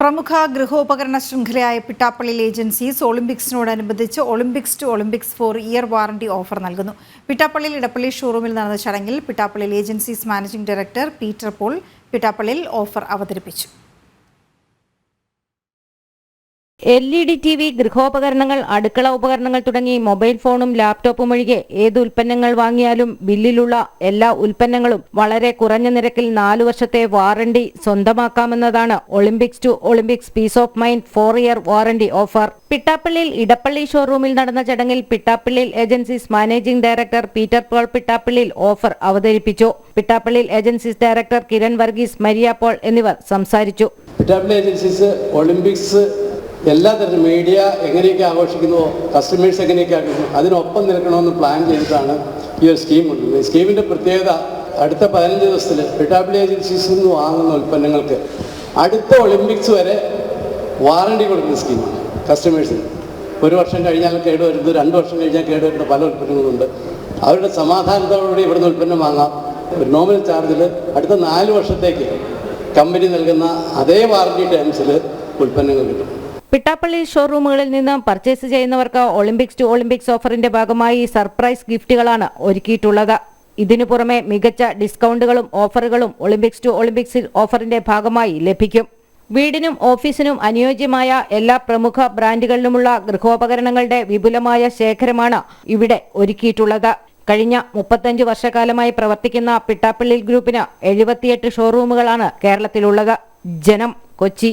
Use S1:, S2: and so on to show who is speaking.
S1: പ്രമുഖ ഗൃഹോപകരണ ശൃംഖലയായ Pittappillil agencies ഒളിമ്പിക്സിനോടനുബന്ധിച്ച് Olympics to Olympics four year warranty offer നൽകുന്നു. പിട്ടാപ്പള്ളിയിൽ ഇടപ്പള്ളി ഷോറൂമിൽ നടന്ന ചടങ്ങിൽ Pittappillil agencies managing director Peter Paul Pittappillil offer അവതരിപ്പിച്ചു.
S2: L E D T V ഗൃഹോപകരണങ്ങൾ അടുക്കള ഉപകരണങ്ങൾ തുടങ്ങി മൊബൈൽ ഫോണും ലാപ്ടോപ്പും ഒഴികെ ഏത് ഉൽപ്പന്നങ്ങൾ വാങ്ങിയാലും ബില്ലിലുള്ള എല്ലാ ഉൽപ്പന്നങ്ങളും വളരെ കുറഞ്ഞ നിരക്കിൽ നാലു വർഷത്തെ warranty സ്വന്തമാക്കാമെന്നതാണ് Olympics to Olympics peace of mind four year warranty offer. Pittappillil Edappally ഷോറൂമിൽ നടന്ന ചടങ്ങിൽ Pittappillil agencies managing director Peter Paul Pittappillil offer അവതരിപ്പിച്ചു. പിട്ടാപ്പള്ളിയിൽ ഏജൻസീസ് ഡയറക്ടർ കിരൺ വർഗീസ് മരിയ പോൾ എന്നിവർ സംസാരിച്ചു.
S3: പിട്ടാപ്പള്ളി ഏജൻസീസ് ഒളിമ്പിക്സ് എല്ലാ തരത്തിലും മീഡിയ എങ്ങനെയൊക്കെ ആഘോഷിക്കുന്നുവോ കസ്റ്റമേഴ്സ് എങ്ങനെയൊക്കെ ആഘോഷിക്കുന്നു അതിനൊപ്പം നിൽക്കണമെന്ന് പ്ലാൻ ചെയ്തിട്ടാണ് ഈ ഒരു സ്കീം കൊണ്ടുവരുന്നത്. സ്കീമിന്റെ പ്രത്യേകത അടുത്ത പതിനഞ്ച് ദിവസത്തിൽ പിറ്റാപ്പിൾ ഏജൻസീസിൽ നിന്ന് വാങ്ങുന്ന ഉൽപ്പന്നങ്ങൾക്ക് അടുത്ത ഒളിമ്പിക്സ് വരെ വാറണ്ടി കൊടുക്കുന്ന സ്കീമാണ് കസ്റ്റമേഴ്സിന് ഒരു വർഷം കഴിഞ്ഞാൽ കേടുവരുന്നത് രണ്ട് വർഷം കഴിഞ്ഞാൽ കേടുവരുന്ന പല ഉൽപ്പന്നങ്ങളുണ്ട് അവരുടെ സമാധാനത്തോടുകൂടി ഇവിടുന്ന് ഉൽപ്പന്നം വാങ്ങാം. ഒരു നോമിനൽ ചാർജിൽ അടുത്ത നാല് വർഷത്തേക്ക് കമ്പനി നൽകുന്ന അതേ വാറണ്ടി ടേംസിൽ ഉൽപ്പന്നങ്ങൾ കിട്ടും.
S2: പിട്ടാപ്പള്ളി ഷോറൂമുകളിൽ നിന്ന് പർച്ചേസ് ചെയ്യുന്നവർക്ക് ഒളിമ്പിക്സ് ടു ഒളിമ്പിക്സ് ഓഫറിന്റെ ഭാഗമായി സർപ്രൈസ് ഗിഫ്റ്റുകളാണ് ഒരുക്കിയിട്ടുള്ളത്. ഇതിനു പുറമെ മികച്ച ഡിസ്കൗണ്ടുകളും ഓഫറുകളും ഒളിമ്പിക്സ് ടു ഒളിമ്പിക്സ് ഓഫറിന്റെ ഭാഗമായി ലഭിക്കും. വീടിനും ഓഫീസിനും അനുയോജ്യമായ എല്ലാ പ്രമുഖ ബ്രാൻഡുകളിലുമുള്ള ഗൃഹോപകരണങ്ങളുടെ വിപുലമായ ശേഖരമാണ് ഇവിടെ ഒരുക്കിയിട്ടുള്ളത്. കഴിഞ്ഞ മുപ്പത്തഞ്ച് വർഷക്കാലമായി പ്രവർത്തിക്കുന്ന പിട്ടാപ്പള്ളി ഗ്രൂപ്പിന് എഴുപത്തിയെട്ട് ഷോറൂമുകളാണ് കേരളത്തിലുള്ളത്. ജനം കൊച്ചി